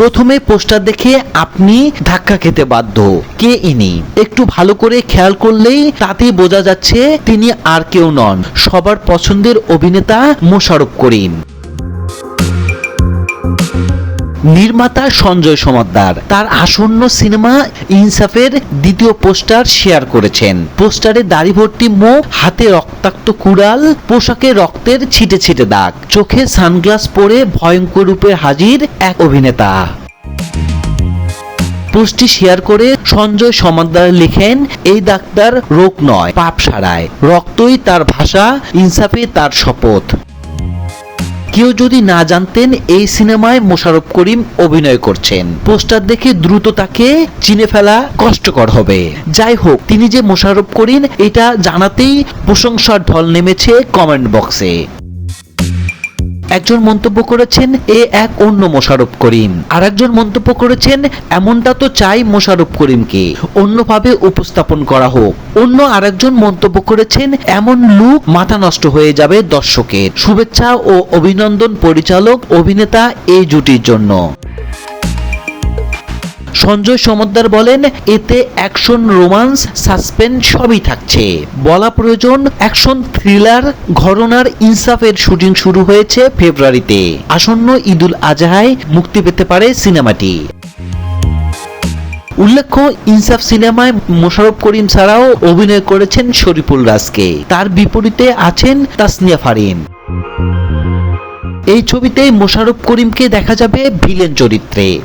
প্রথমে পোস্টার দেখে আপনি ধাক্কা খেতে বাধ্য। কে ইনি? একটু ভালো করে খেয়াল করলেই তাতেই বোঝা যাচ্ছে তিনি আর কেউ নন। সবার পছন্দের অভিনেতা মোশারফ করিম। নির্মাতা সঞ্জয় সমাদ্দার তার আসন্ন সিনেমা ইনসাফের দ্বিতীয় পোস্টার শেয়ার করেছেন। পোস্টারে দাড়ি ভর্তি মুখ, হাতে রক্তাক্ত কুড়াল, পোশাকে রক্তের ছিটে ছিটে দাগ, চোখে সানগ্লাস পরে ভয়ঙ্কর রূপে হাজির এক অভিনেতা। পোস্টটি শেয়ার করে সঞ্জয় সমাদ্দার লিখেন, এই ডাক্তার রোগ নয়, পাপ সারায়। রক্তই তার ভাষা ইনসাফে তার শপথ। কেউ যদি না জানতেন এই সিনেমায় মোশারফ করিম অভিনয় করছেন। পোস্টার দেখে দ্রুত তাকে চিনে ফেলা কষ্টকর হবে। যাই হোক, তিনি যে মোশাররফ করিম, এটা জানাতেই প্রশংসার ঢল নেমেছে কমেন্ট বক্সে। একজন মন্তব্য করেছেন, এ এক অন্য মোশারফ করিম। আর একজন মন্তব্য করেছেন, এমনটা তো চাই মোশারফ করিমকে। অন্যভাবে উপস্থাপন করা হোক। অন্য আরেকজন মন্তব্য করেছেন, এমন লুক মাথা নষ্ট হয়ে যাবে দর্শকের। শুভেচ্ছা ও অভিনন্দন পরিচালক, অভিনেতা এই জুটির জন্য। সঞ্জয় সমদ্দার বলেন, এতে অ্যাকশন, রোমান্স, সাসপেন্স সবই থাকছে। বলা প্রয়োজন, অ্যাকশন থ্রিলার ঘরনার ইনসাফের শুটিং শুরু হয়েছে ফেব্রুয়ারিতে। আসন্ন ঈদুল আজহায় মুক্তি পেতে পারে সিনেমাটি। উল্লেখ্য, ইনসাফ সিনেমায় মোশারফ করিম ছাড়াও অভিনয় করেছেন শরীফুল রাজকে। তার বিপরীতে আছেন তাসনিয়া ফারিন। এই ছবিতে মোশারফ করিমকে দেখা যাবে ভিলেন চরিত্রে।